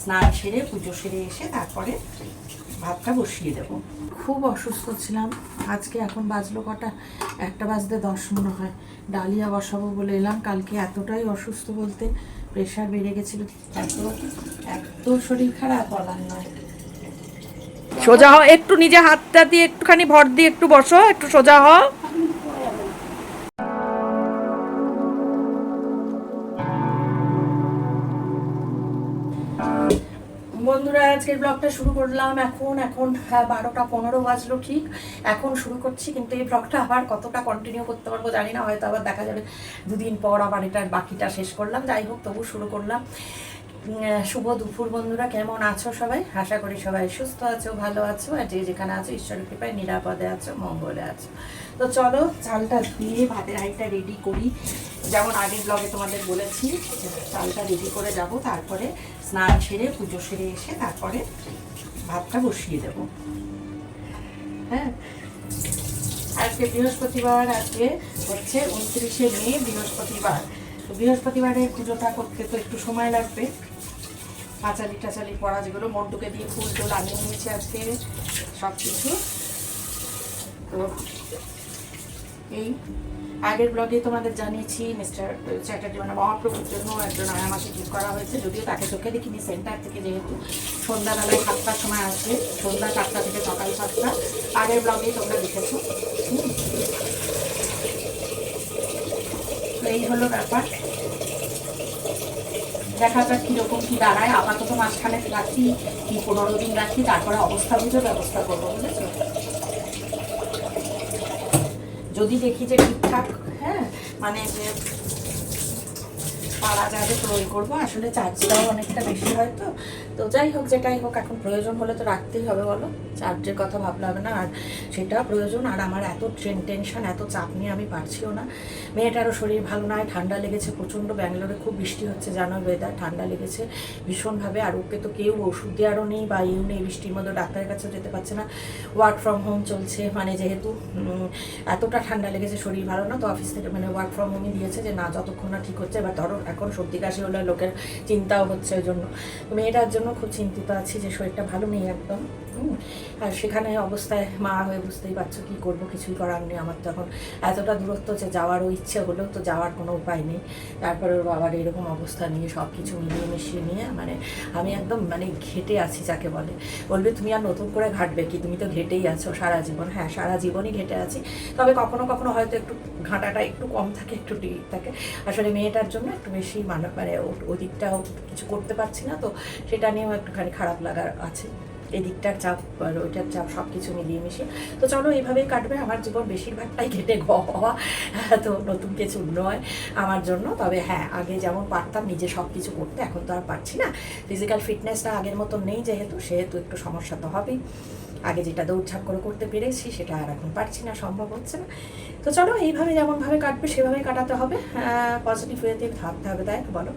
স্নান সেরে পুজো সেরে এসে তারপরে ভাতটা বসিয়ে দেবো। খুব অসুস্থ ছিলাম। আজকে এখন বাজলো কটা? একটা বাজতে দশ মনে হয়। ডালিয়া বসাবো বলে এলাম। কালকে এতটাই অসুস্থ বলতে প্রেশার বেড়ে গেছিল। এত এত শরীর খারাপ বলার নয়। সোজা হও একটু নিজে হাতটা দিয়ে একটুখানি ভর দিয়ে একটু বসো একটু সোজা হও। বন্ধুরা আজকের ব্লগটা শুরু করলাম এখন। এখন হ্যাঁ, বারোটা পনেরো বাজলো ঠিক। এখন শুরু করছি কিন্তু এই ব্লগটা আবার কতটা কন্টিনিউ করতে পারব জানি না হয়তো আবার দেখা যাবে দুদিন পর আবার এটার বাকিটা শেষ করলাম। যাই হোক তবু শুরু করলাম। শুভ দুপুর বন্ধুরা কেমন আছো সবাই? আশা করি সবাই সুস্থ আছো ভালো আছো আর যে যেখানে আছো ঈশ্বরের কৃপায় নিরাপদে আছো মঙ্গলে আছো। তো চলো চালটা দিয়ে ভাতের হাঁড়িটা রেডি করি। যেমন আগের ব্লগে তোমাদের বলেছি চালটা রেডি করে যাব তারপরে স্নান সেরে পুজো সেরে এসে তারপরে ভাতটা বসিয়ে দেব। হ্যাঁ? আজকে বৃহস্পতিবার, আজকে হচ্ছে উনত্রিশে মে বৃহস্পতিবার। তো বৃহস্পতিবারের পুজোটা করতে তো একটু সময় লাগবে। পাঁচালি টাচালি পড়া যেগুলো, মন্টুকে দিয়ে ফুল টুল আনিয়ে নিয়েছি আজকে সব কিছু তো এই আগের ব্লগে তোমাদের জানিয়েছি, মিস্টার চ্যাটার্জি মানে মহাপ্রভুর জন্য একজন আমাকে ঠিক করা হয়েছে। যদিও তাকে চোখে দেখিনি, সেন্টার থেকে যেহেতু সন্ধ্যাবেলায় সাতটার সময় আসবে, সন্ধ্যা সাতটা থেকে সকাল সাতটা। আগের ব্লগেই তোমরা দেখেছ। এই হলো ব্যাপার। দেখা যাক কীরকম কী দাঁড়ায়। আপাতত মাঝখানে রাখি কি পনেরো দিন রাখি, তারপরে অবস্থা বুঝে ব্যবস্থা করব, বুঝেছ? যদি দেখি যে ঠিকঠাক হ্যাঁ মানে যে পারা যাবে তো ওই করব। আসলে চার্জটাও অনেকটা বেশি হয় তো। তো যাই হোক, যেটাই হোক, এখন প্রয়োজন হলে তো রাখতেই হবে বলো। চার্জের কথা ভাবলে হবে না, আর সেটা প্রয়োজন। আর আমার এত ট্রেন টেনশন এত চাপ নিয়ে আমি পারছিও না। মেয়েটারও শরীর ভালো নয় ঠান্ডা লেগেছে প্রচণ্ড। ব্যাঙ্গালোরে খুব বৃষ্টি হচ্ছে, জানো ওয়েদার ঠান্ডা লেগেছে ভীষণভাবে। আর ওকে তো কেউ ওষুধ দেওয়ারও নেই, বা ইউ নেই, বৃষ্টির মধ্যে ডাক্তারের কাছেও যেতে পারছে না। ওয়ার্ক ফ্রম হোম চলছে মানে যেহেতু এতটা ঠান্ডা লেগেছে শরীর ভালো না, তো অফিস থেকে মানে ওয়ার্ক ফ্রম হোমই দিয়েছে যে, না, যতক্ষণ না ঠিক হচ্ছে। এবার ধরো, এখন সর্দি কাশি হলে লোকের চিন্তাও হচ্ছে ওই জন্য। মেয়েটার জন্য খুব চিন্তিত আছি যে শরীরটা ভালো নেই একদম। আর সেখানে অবস্থায় মা হয়ে বুঝতেই পারছ কী করব, কিছুই করার নেই আমার তো এখন। এতটা দূরত্ব যে যাওয়ারও ইচ্ছে হলেও তো যাওয়ার কোনো উপায় নেই। তারপরে ওর বাবার এরকম অবস্থা নিয়ে সব কিছু মিলিয়ে মিশিয়ে নিয়ে মানে আমি একদম মানে ঘেটে আছি যাকে বলে। বলবে, তুমি আর নতুন করে ঘাটবে কি? তুমি তো ঘেটেই আছো সারা জীবন। হ্যাঁ সারা জীবনই ঘেটে আছি। তবে কখনো কখনো হয়তো একটু ঘাঁটাটা একটু কম থাকে, একটু ঠিক থাকে। আসলে মেয়েটার জন্য একটু বেশি মানে মানে ও- ওই দিকটাও কিছু করতে পারছি না তো, সেটা নিয়েও একটুখানি খারাপ লাগার আছে। এদিকটার চাপ আর ওইটার চাপ সব কিছু মিলিয়ে মিশিয়ে। তো চলো, এইভাবেই কাটবে। আমার জীবন বেশিরভাগটাই কেটে হওয়া তো নতুন কিছু নয় আমার জন্য। তবে হ্যাঁ আগে যেমন পারতাম নিজে সব কিছু করতে, এখন তো আর পারছি না। ফিজিক্যাল ফিটনেসটা আগের মতো নেই যেহেতু, সেহেতু একটু সমস্যা তো হবেই। আগে যেটা দৌড়ঝাঁপ করে করতে পেরেছি, সেটা আর এখন পারছি না, সম্ভব হচ্ছে না। তো চলো, এইভাবে যেমনভাবে কাটবে, সেভাবেই কাটাতে হবে। পজিটিভ ওয়েতে ভাবতে হবে, তাই বলো?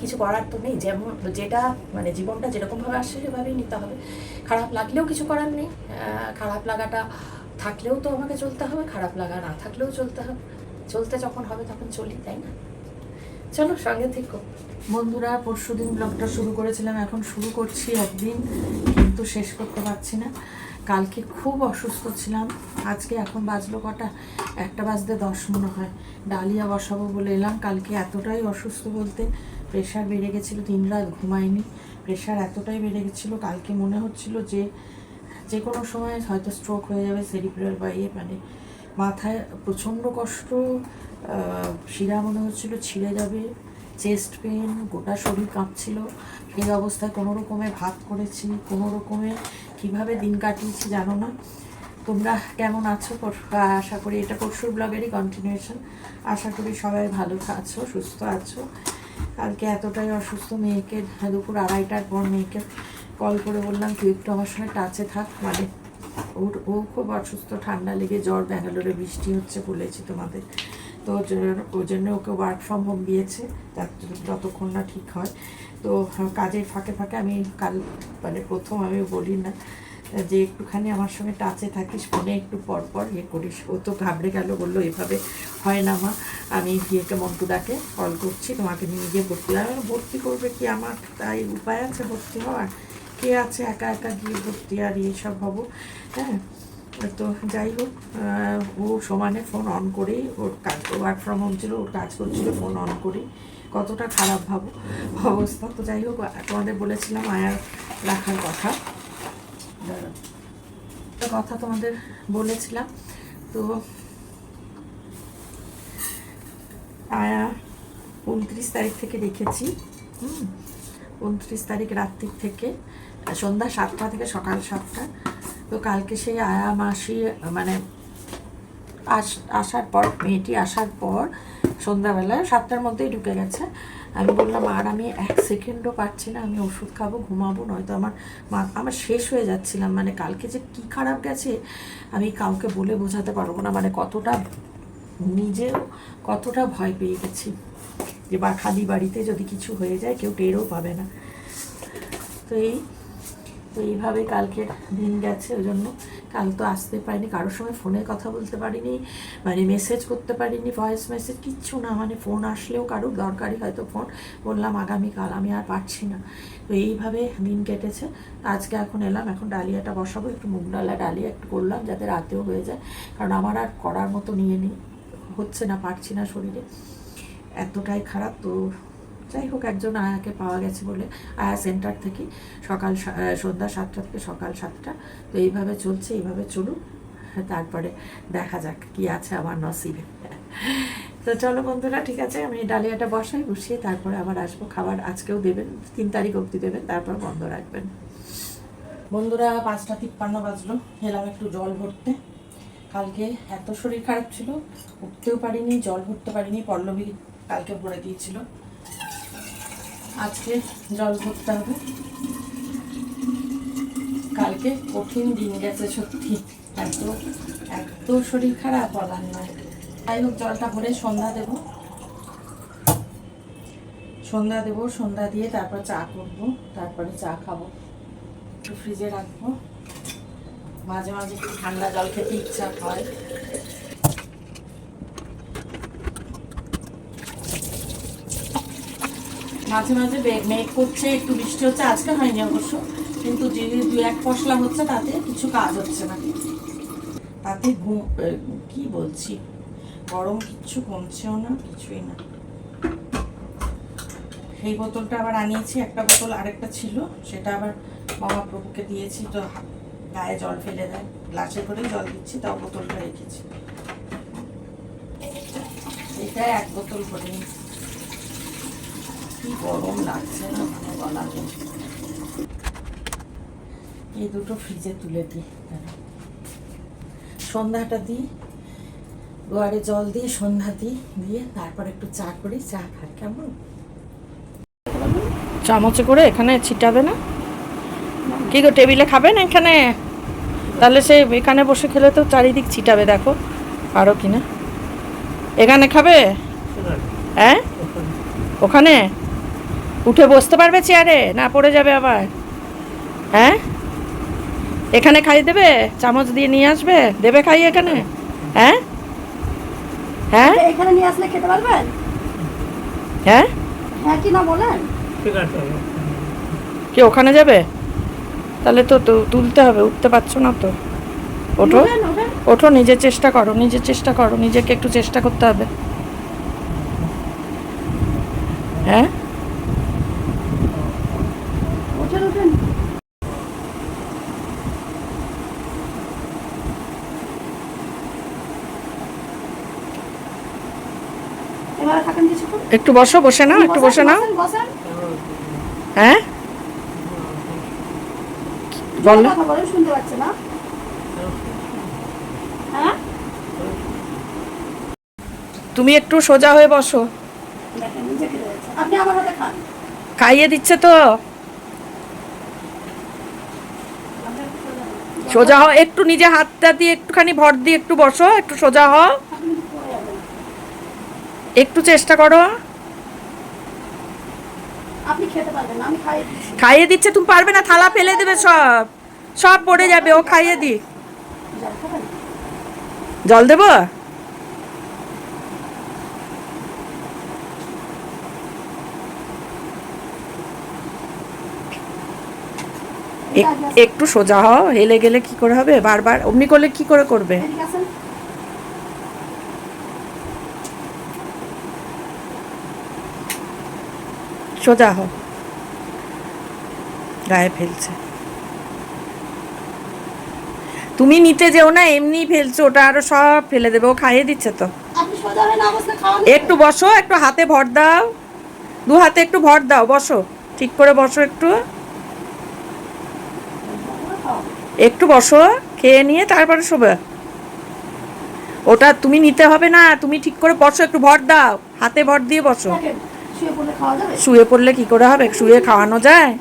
কিছু করার তো নেই। যেমন যেটা মানে জীবনটা যেরকমভাবে আসছে, সেভাবেই নিতে হবে। খারাপ লাগলেও কিছু করার নেই। খারাপ লাগাটা থাকলেও তো আমাকে চলতে হবে, খারাপ লাগা না থাকলেও চলতে হবে। চলতে যখন হবে তখন চলি, তাই না? চলো সঙ্গে থেকো। বন্ধুরা পরশু দিন ব্লগটা শুরু করেছিলাম, এখন শুরু করছি একদিন, কিন্তু শেষ করতে পারছি না। কালকে খুব অসুস্থ ছিলাম, আজকে এখন বাজলো কটা? একটা বাজতে দশ মনে হয়। ডালিয়া বসাবো বলে এলাম, কালকে এতটাই অসুস্থ বলতে প্রেশার বেড়ে গেছিল, দিন রাত ঘুমায়নি। প্রেশার এতটাই বেড়ে গেছিল, কালকে মনে হচ্ছিল যে যে কোনো সময় হয়তো স্ট্রোক হয়ে যাবে সেরিব্রাল বা ইয়ে মানে মাথায় প্রচণ্ড কষ্ট শিরা মনে হচ্ছিল ছিঁড়ে যাবে চেস্ট পেন গোটা শরীর কাঁপছিল। সেই অবস্থায় কোনো রকমে ভাত করেছি, কোনো রকমে কীভাবে দিন কাটিয়েছি জানো না। তোমরা কেমন আছো? আশা করি এটা পরশুর ব্লগেরই কন্টিনিউশন আশা করি সবাই ভালো আছো, সুস্থ আছো। কালকে এতটাই অসুস্থ মেয়েকে, দুপুর আড়াইটার পর মেয়েকে কল করে বললাম, তুই একটু আমার সঙ্গে টাচে থাক মানে ওর, ও খুব অসুস্থ, ঠান্ডা লেগে জ্বর, ব্যাঙ্গালোরে বৃষ্টি হচ্ছে বলেছি তোমাদের। তো ওর জন্য- ওকে ওয়ার্ক ফ্রম হোম দিয়েছে, যাত- যতক্ষণ না ঠিক হয়। তো কাজের ফাঁকে ফাঁকে আমি কাল মানে প্রথম আমি বলি না, যে একটুখানি আমার সঙ্গে টাচে থাকিস, ফোনে একটু পর পর ইয়ে করিস। ও তো ঘাবড়ে গেল, বলল, এভাবে হয় না মা। আমি গিয়েকে মন্টুদাকে কল করছি, তোমাকে নিয়ে গিয়ে ভর্তি হবে ভর্তি করবে কি আমার তাই উপায় আছে ভর্তি হওয়ার? কে আছে একা একা গিয়ে ভর্তি আর এইসব হব? হ্যাঁ তো যাই হোক ও সমানে ফোন অন করেই ওর কাজ ওয়ার্ক ফ্রম হোম ছিল, ওর কাজ করছিল ফোন অন করেই। কতটা খারাপ ভাবো, অবস্থা। তো যাই হোক, তোমাদের বলেছিলাম আয়ার রাখার কথা। কথা তোমাদের বলেছিলাম। তো আয়া উনত্রিশ তারিখ থেকে রেখেছি হুম, উনত্রিশ তারিখ রাত্রির থেকে। সন্ধ্যা সাতটা থেকে সকাল সাতটা। তো কালকে সেই আয়া মাসি মানে আস, আসার পর, মেয়েটি আসার পর সন্ধ্যাবেলা সাতটার মধ্যেই ঢুকে গেছে। আমি বললাম, আর আমি এক সেকেন্ডও পাচ্ছি না, আমি ওষুধ খাব, ঘুমাবো, নয়তো আমার মা, আমার শেষ হয়ে যাচ্ছিলাম। মানে কালকে যে কী খারাপ গেছে, আমি কাউকে বলে বোঝাতে পারব না। মানে কতটা নিজেও কতটা ভয় পেয়ে গেছি যে বা খালি বাড়িতে যদি কিছু হয়ে যায়, কেউ টেরও পাবে না। তো এই তো এইভাবে কালকের দিন গেছে, ওই জন্য কাল তো আসতে পারিনি। কারোর সঙ্গে ফোনে কথা বলতে পারিনি মানে মেসেজ করতে পারিনি ভয়েস মেসেজ কিচ্ছু না মানে ফোন আসলেও কারোর দরকারি হয়তো ফোন বললাম, আগামীকাল, আমি আর পারছি না। তো এইভাবে দিন কেটেছে। আজকে এখন এলাম, এখন ডালিয়াটা বসাবো, একটু মুগ ডালা ডালিয়া একটু করলাম, যাতে রাতেও হয়ে যায়। কারণ আমার আর করার মতো নিয়ে নিই, হচ্ছে না, পারছি না শরীরে। এতটাই খারাপ, তো যাই হোক, একজন আয়াকে পাওয়া গেছে বলে আয়া সেন্টার থেকে সকাল সন্ধ্যা সাতটা থেকে সকাল সাতটা। তো এইভাবে চলছে, এইভাবে চলুক। তারপরে দেখা যাক কি আছে আমার নসিবে। তো চলো বন্ধুরা, ঠিক আছে, আমি ডালিয়াটা বসাই, বসিয়ে তারপরে আবার আসব। খাবার আজকেও দেবেন, তিন তারিখ অবধি দেবেন, তারপর বন্ধ রাখবেন। বন্ধুরা, পাঁচটা তিপ্পান্ন বাজলো। এলাম একটু জল ভরতে। কালকে এত শরীর খারাপ ছিল, উঠতেও পারিনি, জল ভরতে পারিনি, পল্লবী কালকে ভরে দিয়েছিল। আজকে জল ভরতে হবে। কালকে কঠিন দিন গেছে সত্যি। এত এত শরীর খারাপ বলার নয়। যাই হোক, জলটা ভরে সন্ধ্যা দেব। সন্ধ্যা দেব, সন্ধ্যা দিয়ে তারপর চা করব, তারপরে চা খাব। ফ্রিজে রাখব। মাঝে মাঝে একটু ঠান্ডা জল খেতে ইচ্ছা হয়। মাঝে মাঝে মেঘ করছে, একটু বৃষ্টি হচ্ছে, আজকে হয়নি অবশ্য। কিন্তু যে দু এক পশলা হচ্ছে, তাতে কিছু কাজ হচ্ছে না। তাতে ঘুম কি বলছি? গরম কিচ্ছু কমছেও না, কিছুই না। সেই বোতলটা আবার আনিয়েছি, একটা বোতল আরেকটা ছিল, সেটা আবার মহাপ্রভুকে দিয়েছি, তো গায়ে জল ফেলে দেয়। গ্লাসে করে জল দিচ্ছি, তাও বোতলটা রেখেছি। এটা এক বোতল করে নিচ্ছি কি গরম লাগছে না মানে বলা এই দুটো ফ্রিজে তুলে দিই সন্ধ্যাটা দিই গোয়ারে জল দিয়ে সন্ধ্যা দিই দিয়ে তারপর একটু চা করি চা খাই কেমন? চামচে করে এখানে ছিটাবে না? কি গো টেবিলে খাবে না এখানে? তাহলে সে এখানে বসে খেলে তো চারিদিক ছিটাবে দেখো। আরও কিনা? এখানে খাবে? হ্যাঁ? ওখানে? উঠে বসতে পারবে চেয়ারে? না পড়ে যাবে আবার। হ্যাঁ? এখানে খাই দেবে? চামচ দিয়ে নিয়ে আসবে? দেবে খাই এখানে? হ্যাঁ? হ্যাঁ? এখানে নিয়ে আসলে খেতে পারবেন? হ্যাঁ? হ্যাঁ কি না বলেন? কি ওখানে যাবে? তাহলে তো তো তুলতে হবে উঠতে পারছ না তো। ওঠো। ওঠো নিজের চেষ্টা করো নিজের চেষ্টা করো নিজেকে একটু চেষ্টা করতে হবে। হ্যাঁ? একটু বসো বসে নাও একটু বসে নাও। হ্যাঁ? বলো শুনতে পাচ্ছে না। হ্যাঁ? তুমি একটু সোজা হয়ে বসো। খাইয়ে দিচ্ছে তো। সোজা। হও একটু নিজে হাতটা দিয়ে একটুখানি ভর দিয়ে একটু বসো একটু সোজা হও। একটু চেষ্টা করো। আপনি খেতে পারবেন আমি খাই দিচ্ছি। খাইয়ে দিচ্ছে তুমি পারবে না থালা ফেলে দেবে সব। সব পড়ে যাবে ও খাইয়ে দি। জল দেবো? এক- একটু সোজা হও হেলে গেলে কি করে হবে? বারবার অমনি করলে কি করে করবে? সোজা হও। গায়ে ফেলছে। তুমি নিতে যেও না এমনি ফেলছো ওটা আরও সব ফেলে দেবে ও খাইয়ে দিচ্ছে তো। একটু বসো একটু হাতে ভর দাও। দু হাতে একটু ভর দাও বসো। ঠিক করে বসো একটু। একটু বসো খেয়ে নিয়ে তারপরে শোবে। ওটা তুমি নিতে হবে না তুমি ঠিক করে বসো একটু ভর দাও। হাতে ভর দিয়ে বসো। শুয়ে পড়লে খাওয়া যাবে? শুয়ে পড়লে কি করে হবে? শুয়ে খাওয়ানো যায়।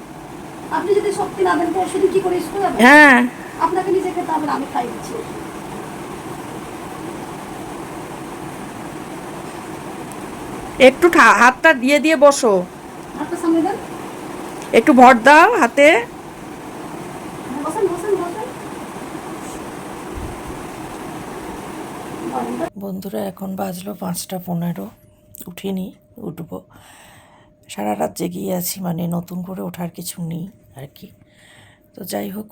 আপনি যদি শক্তি না দেন তো কি করে স্কুল যাবে হ্যাঁ। আপনাকে নিজে খেতে হবে আমি খাই দিচ্ছি। একটু ঠা- হাতটা দিয়ে দিয়ে বসো। হাতটা সামনে দেন। একটু ভর দাও হাতে। হ্যাঁ। বন্ধুরা এখন বাজলো পাঁচটা পনেরো। উঠিনি। উঠবো। সারা রাত জেগেই আছি মানে নতুন করে ওঠার কিছু নেই আর কি। তো যাই হোক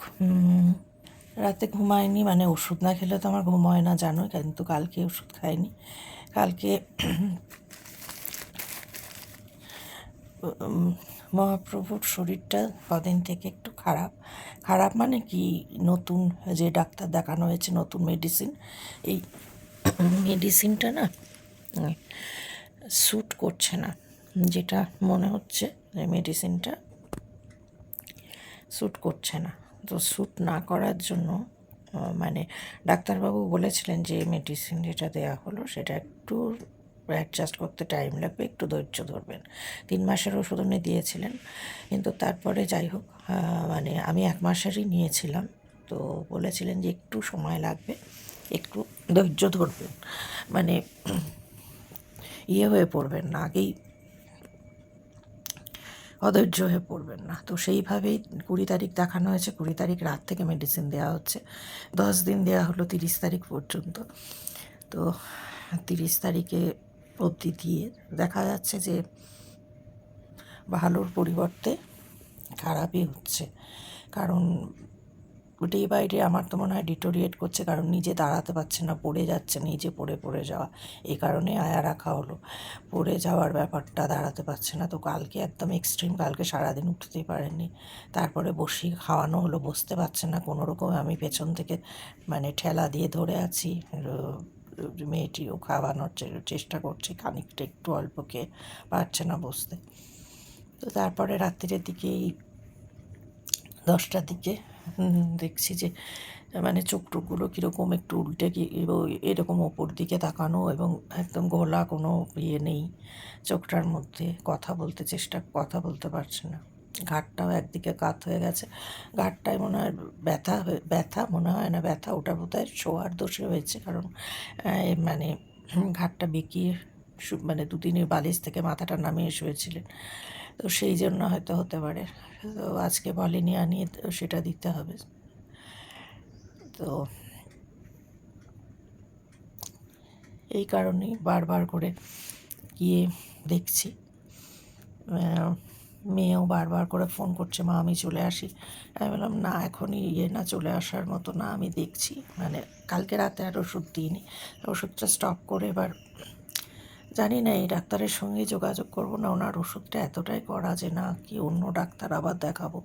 রাতে ঘুমায়নি মানে ওষুধ না খেলে তো আমার ঘুম হয় না, জানোই, কিন্তু কালকে ওষুধ খাইনি। কালকে মহাপ্রভুর শরীরটা কদিন থেকে একটু খারাপ। খারাপ মানে কি? নতুন যে ডাক্তার দেখানো হয়েছে, নতুন মেডিসিন এই মেডিসিনটা না স্যুট করছে না, যেটা মনে হচ্ছে যে মেডিসিনটা স্যুট করছে না। তো স্যুট না করার জন্য মানে ডাক্তারবাবু বলেছিলেন যে মেডিসিন যেটা দেওয়া হলো, সেটা একটু অ্যাডজাস্ট করতে টাইম লাগবে, একটু ধৈর্য ধরবেন। তিন মাসের ওষুধ উনি দিয়েছিলেন, কিন্তু তারপরে যাই হোক মানে আমি এক মাসেরই নিয়েছিলাম, তো বলেছিলেন যে একটু সময় লাগবে, একটু ধৈর্য ধরবেন। মানে ইয়ে হয়ে পড়বেন না, আগেই অধৈর্য হয়ে পড়বেন না। তো সেইভাবেই কুড়ি তারিখ দেখানো হয়েছে, কুড়ি তারিখ রাত থেকে মেডিসিন দেওয়া হচ্ছে। দশ দিন দেওয়া হলো তিরিশ তারিখ পর্যন্ত। তো তিরিশ তারিখে অবধি দিয়ে দেখা যাচ্ছে যে ভালোর পরিবর্তে খারাপই হচ্ছে। কারণ ডে বাই ডে আমার তো মনে হয় ডিটোরিয়েট করছে, কারণ নিজে দাঁড়াতে পারছে না, পড়ে যাচ্ছে নিজে, পড়ে পড়ে যাওয়া। এই কারণে আয়া রাখা হলো। পড়ে যাওয়ার ব্যাপারটা দাঁড়াতে পারছে না। তো কালকে একদম এক্সট্রিম কালকে সারাদিন উঠতেই পারেনি। তারপরে বসিয়ে খাওয়ানো হলো, বসতে পারছে না। কোনো রকম আমি পেছন থেকে মানে ঠেলা দিয়ে ধরে আছি। মেয়েটিও খাওয়ানোর চেষ্টা করছি, খানিকটা একটু অল্প খেয়ে পারছে না বসতে। তো তারপরে রাত্রির দিকেই দশটার দিকে দেখছি যে মানে চোখ টোকগুলো কীরকম একটু উল্টে এরকম ওপর দিকে তাকানো এবং একদম ঘোলা কোনো ইয়ে নেই, চোখটার মধ্যে কথা বলতে চেষ্টা, কথা বলতে পারছে না। ঘাটটাও একদিকে কাত হয়ে গেছে। ঘাটটায় মনে হয় ব্যথা হয়ে, ব্যথা মনে হয় না ব্যথা, ওটা বোধ হয় শোয়ার দোষে হয়েছে কারণ মানে ঘাটটা বেঁকিয়ে মানে দুদিনের বালিশ থেকে মাথাটা নামিয়ে শুয়েছিলেন। তো সেই জন্য হয়তো হতে পারে। তো আজকে বলেনি আনিয়ে, তো সেটা দিতে হবে। তো এই কারণেই বারবার করে গিয়ে দেখছি। মেয়েও বারবার করে ফোন করছে, মা, আমি চলে আসি। আমি বললাম, না, এখনই ইয়ে না, চলে আসার মতো, না, আমি দেখছি। মানে কালকে রাতে আর ওষুধ দিইনি। ওষুধটা স্টপ করে এবার জানি না, এই ডাক্তারের সঙ্গে যোগাযোগ করব না, ওনার ওষুধটা এতটাই করা যে না, কি অন্য ডাক্তার আবার দেখাবো।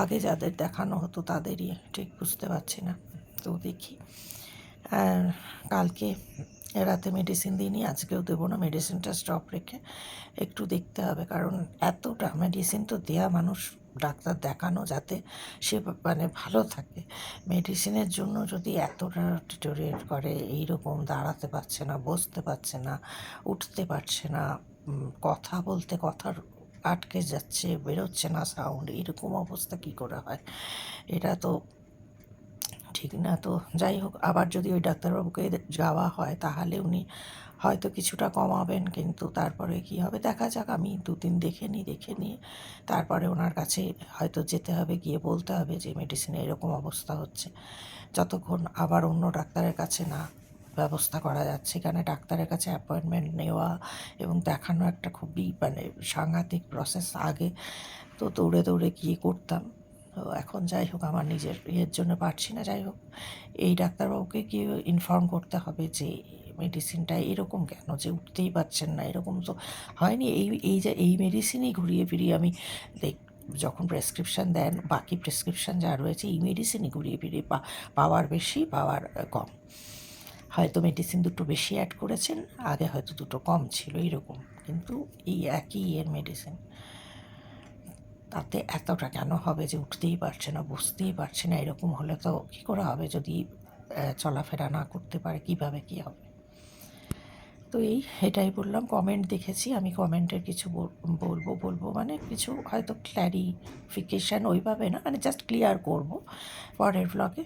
আগে যাদের দেখানো হতো তাদেরই, ঠিক বুঝতে পারছি না। তো দেখি। আর কালকে রাতে মেডিসিন দিইনি, আজকেও দেবো না মেডিসিনটা স্টপ রেখে একটু দেখতে হবে, কারণ এতটা মেডিসিন তো দেয়া মানুষ ডাক্তার দেখানো যাতে সে মানে ভালো থাকে। মেডিসিনের জন্য যদি এতটা ডিটোরিয়েট করে, এইরকম দাঁড়াতে পারছে না, বসতে পারছে না, উঠতে পারছে না কথা বলতে, কথার আটকে যাচ্ছে, বেরোচ্ছে না সাউন্ড এরকম অবস্থা কী করে হয়? এটা তো ঠিক না। তো যাই হোক, আবার যদি ওই ডাক্তারবাবুকে যাওয়া হয়, তাহলে উনি হয়তো কিছুটা কমাবেন, কিন্তু তারপরে কি হবে? দেখা যাক, আমি দু দুদিন দেখে নিই, দেখে নিয়ে তারপরে ওনার কাছে হয়তো যেতে হবে, গিয়ে বলতে হবে যে মেডিসিনে এরকম অবস্থা হচ্ছে। যতক্ষণ আবার অন্য ডাক্তারের কাছে না ব্যবস্থা করা যাচ্ছে এখানে ডাক্তারের কাছে অ্যাপয়েন্টমেন্ট নেওয়া এবং দেখানো একটা খুবই মানে সাংঘাতিক প্রসেস আগে তো দৌড়ে দৌড়ে গিয়ে করতাম। তো এখন যাই হোক, আমার নিজের ইয়ের জন্য পারছি না, যাই হোক। এই ডাক্তারবাবুকে গিয়ে ইনফর্ম করতে হবে যে মেডিসিনটা এরকম কেন, যে উঠতেই পারছেন না, এরকম তো হয়নি। এই এই যে, এই মেডিসিনই ঘুরিয়ে ফিরিয়ে আমি দেখ, যখন প্রেসক্রিপশন দেন, বাকি প্রেসক্রিপশন যা রয়েছে, এই মেডিসিনই ঘুরিয়ে ফিরিয়ে পাওয়ার বেশি, পাওয়ার কম। হয়তো মেডিসিন দুটো বেশি অ্যাড করেছেন, আগে হয়তো দুটো কম ছিল, এরকম। কিন্তু এই একই এর মেডিসিন তাতে এতটা কেন হবে যে উঠতেই পারছে না, বসতেই পারছে না? এরকম হলে তো কী করে হবে যদি চলাফেরা না করতে পারে? কীভাবে কী হবে? তো এই, এটাই বললাম। কমেন্ট দেখেছি। আমি কমেন্টের কিছু বল- বলব বলব মানে কিছু হয়তো ক্ল্যারিফিকেশান ওইভাবে না মানে জাস্ট ক্লিয়ার করব পরের ব্লগে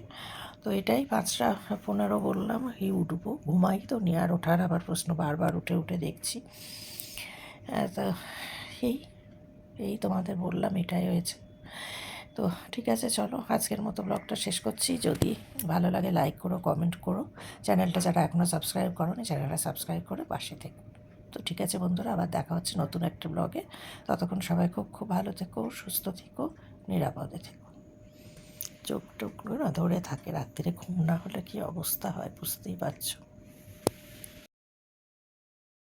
তো এটাই পাঁচটা পনেরো বললাম, এই উঠবো। ঘুমাই তো নিয়ে আর ওঠার আবার প্রশ্ন বারবার উঠে উঠে দেখছি। তো এই এই তোমাদের বললাম এটাই হয়েছে। তো ঠিক আছে, চলো আজকের মতো ব্লগটা শেষ করছি। যদি ভালো লাগে লাইক করো কমেন্ট করো। চ্যানেলটা যারা এখনও সাবস্ক্রাইব করো নি চ্যানেলটা সাবস্ক্রাইব করে পাশে থেকো। তো ঠিক আছে বন্ধুরা, আবার দেখা হচ্ছে নতুন একটা ব্লগে ততক্ষণ সবাই খুব খুব ভালো থেকো, সুস্থ থেকো, নিরাপদে থেকো। চোখ টোকগুলো না ধরে থাকে, রাত্রিরে ঘুম না হলে কী অবস্থা হয় বুঝতেই পারছ?